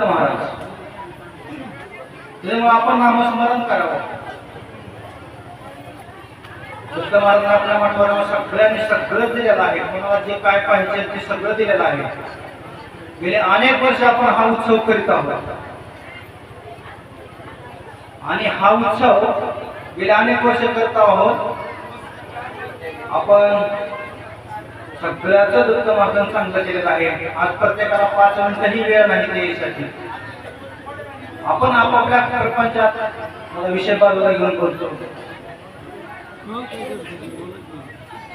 महाराज. त्यामुळे आपण नामस्मरण करावं. दत्त महाराज आपल्या मठावर सगळ्यांनी सगळं दिलेलं आहे. कोणाला जे काय पाहिजे ते सगळं दिलेलं आहे. गेले अनेक वर्ष आपण हा उत्सव करीत आहोत. आणि हा उत्सव गेले अनेक वर्ष करत आहोत. आपण सगळ्याच दुःख महाराजांनी चांगलं केलेलं आहे. आज प्रत्येकाला पाच मिनिटही वेळ नाही ते आपण आपापल्या प्रपंचात विषय बाजूला घेऊन बोलतो.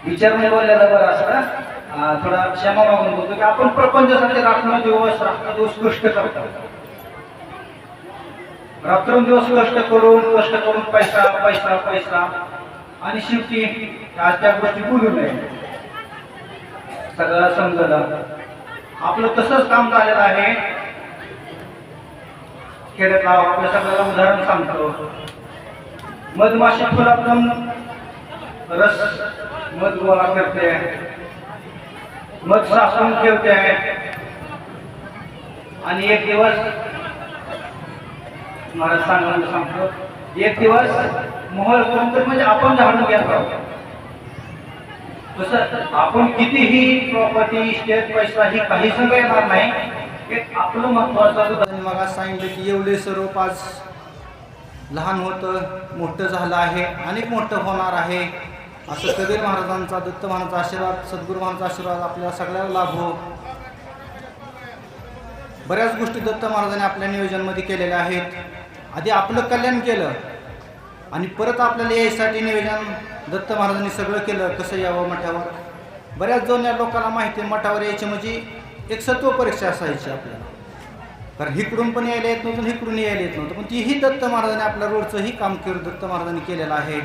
विचार नाही बोललेला बरं असं थोडा क्षमा मागून बोलतो की आपण प्रपंचासाठी रात्रदिवस रात्रदिवस कष्ट करतो. रात्रंदिवस कष्ट करून कष्ट करून पैसा पैसा पैसा. आणि शेवटी आज त्या गोष्टी बोलू नये. सगळं समजलं. आपलं तसंच काम झालेलं आहे. खेड्यातला आपल्या सगळ्याला उदाहरण सांगतो मधमाशी फुलातून रस मध गोळा करते. मध साचवून ठेवते. आणि एक दिवस महाराज सांगायला सांगतो एक दिवस मोहर करून म्हणजे आपण झाडून घ्यायला तसं आपण कितीही प्रॉपर्टी स्टेट पैसा ही काही संघ येणार नाही. एक आपलं महत्वाचं मग सांगितलं की एवढे सर्व पाच लहान होतं मोठं झालं आहे अनेक मोठं होणार आहे. असं कबीर महाराजांचा दत्त महाराजांचा आशीर्वाद सद्गुरू महाराजांचा आशीर्वाद आपल्याला सगळ्याला लाभो बऱ्याच गोष्टी दत्त महाराजांनी आपल्या नियोजनमध्ये केलेल्या आहेत. आधी आपलं कल्याण केलं. आणि परत आपल्याला यायसाठी निवेदन दत्त महाराजांनी सगळं केलं कसं यावं मठावर? बऱ्याच जुन्या लोकांना माहिती आहे, मठावर यायची म्हणजे एक सत्व परीक्षा असायची आपल्याला. कारण हिकडून पण यायला येत नव्हतं हिकडून इकडून यायला येत नव्हतं. पण तीही दत्त महाराजांनी आपल्या रोडचंही काम करून दत्त महाराजांनी केलेलं आहे.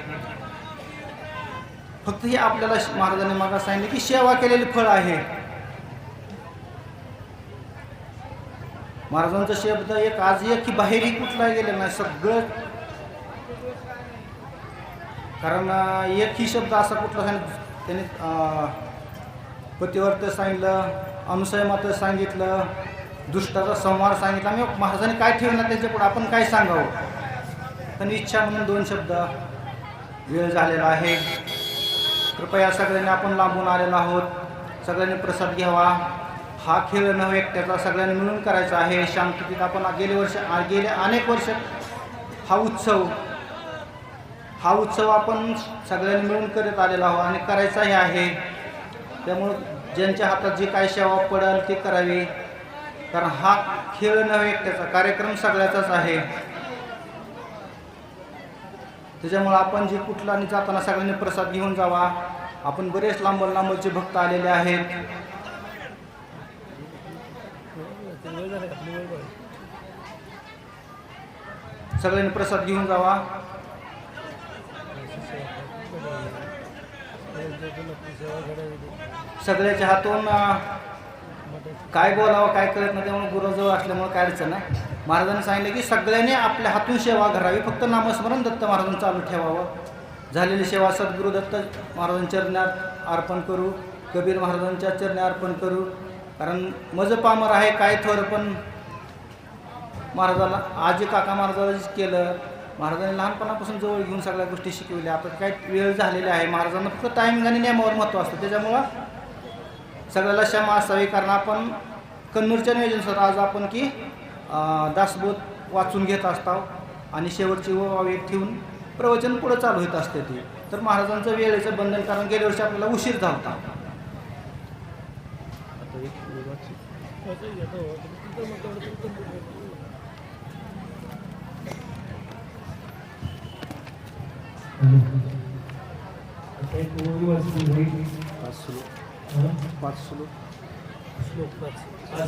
फक्त हे आपल्याला महाराजांनी मागा सांगितलं की सेवा केलेली फळ आहे. महाराजांचा शब्द एक आज एक की बाहेरही कुठला गेलेला नाही. सगळं कारण एकही शब्द असा कुठला सांग त्याने अं, पतिवर्त सांगितलं अनुसयमात सांगितलं दुष्टाचा संहार सांगितला. मी महाराजांनी काय ठेवलं त्याच्या पुढे? आपण काय सांगावं? पण इच्छा म्हणून दोन शब्द वेळ झालेला आहे. कृपया सगळ्यांनी आपण लांबून आलेलो आहोत. सगळ्यांनी प्रसाद घ्यावा. हा खेळ न एकट्याचा सगळ्यांनी मिळून करायचा आहे. शांततेत आपण गेले वर्ष आ- गेले अनेक वर्ष हा उत्सव हा उत्सव आपण सगळ्यांनी मिळून करत आलेला आहोत आणि करायचाही आहे. त्यामुळं ज्यांच्या हातात जे काही सेवा पडेल ते करावी. कारण हा खेळ नव्हे एकट्याचा कार्यक्रम सगळ्याचाच आहे. त्याच्यामुळं आपण जे कुठला आणि जाताना सगळ्यांनी प्रसाद घेऊन जावा. आपण बरेच लांब लांबचे भक्त आलेले आहेत. सगळ्यांनी प्रसाद घेऊन जावा. सगळ्याच्या हातून काय बोलावं काय कळत नाही त्यामुळे गुरुजवळ असल्यामुळे काय अडचण नाही. महाराजांनी सांगितलं की सगळ्यांनी आपल्या हातून सेवा करावी. फक्त नामस्मरण दत्त महाराजांनी चालू ठेवावं. झालेली सेवा सद्गुरू दत्त महाराजांच्या चरणात अर्पण करू. कबीर महाराजांच्या चरणी अर्पण करू. कारण मज पामर आहे काय थोर पण महाराजाला आजी काका महाराजाला केलं महाराजांनी लहानपणापासून जवळ घेऊन सगळ्या गोष्टी शिकवल्या. आता काय वेळ झालेल्या आहे. महाराजांना फक्त टायमिंग आणि नियमावर महत्त्व असतं. त्याच्यामुळं सगळ्याला क्षमा असावी. कारण आपण कन्नूरच्या नियोजनानुसार आज आपण की दासबोध वाचून घेत असतो आणि शेवटची वावेत ठेवून प्रवचन पुढं चालू होत असते ते. तर महाराजांचं वेळेचं बंधन कारण गेल्या वर्षी आपल्याला उशीर झाला होता. पाच श्लोक पाच श्लोक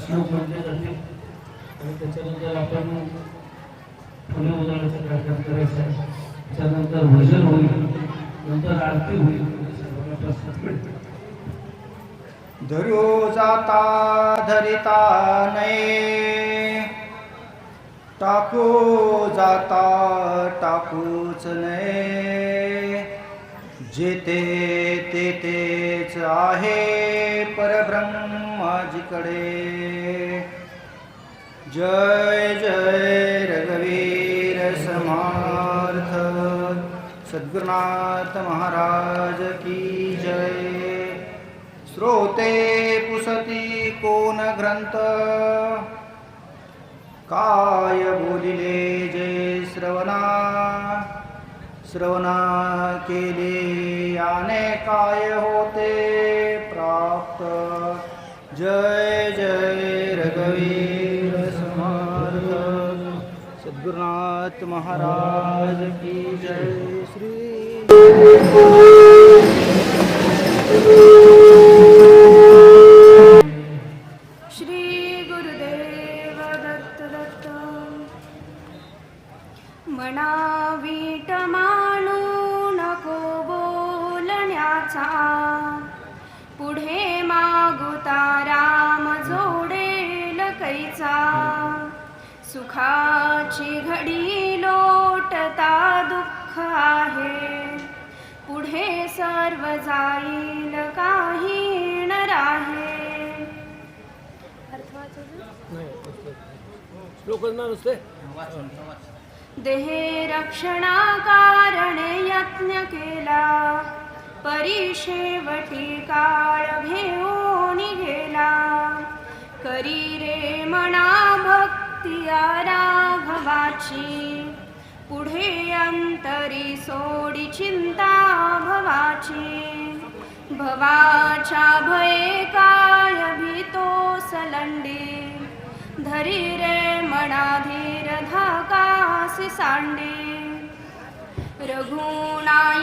श्लोक म्हटले जाते आणि त्याच्यानंतर आपण पुणे उदाहरणाचा कार्यक्रम करायचा आहे त्याच्यानंतर भजन होईल नंतर आरती होईल प्रसाद धरो जाता धरिता नये। टाको जाता टाकूच नये। जेते ते तेच आहे परब्रह्माजीकडे. जय जय रघुवीर समार्थ. सद्गुरुनाथ महाराज की जय. श्रोते पुसती कोण ग्रंथ? काय बोलिले जय श्रवणा श्रवणा केले याने काय होते प्राप्त. जय जय रघुवीर समर्थ. सद्गुरुनाथ महाराज की जय. श्री मना वीट मानू नको बोलण्याचा पुढे मागुता राम जोडेल कैचा. सुखाची घडी लोटता दुःख आहे. पुढे सर्व जाईल काही न राहे. देहे रक्षणा कारणे यत्न केला. परिशेवटी काळ घेऊन गेला. करी रे मना भक्ती राघवाची पुढे अंतरी सोडी चिंता भवाची. भवाच्या भये काय भीतो सलंडी. धरी रे मणाधीर धाकासी सांडी. रघुनाय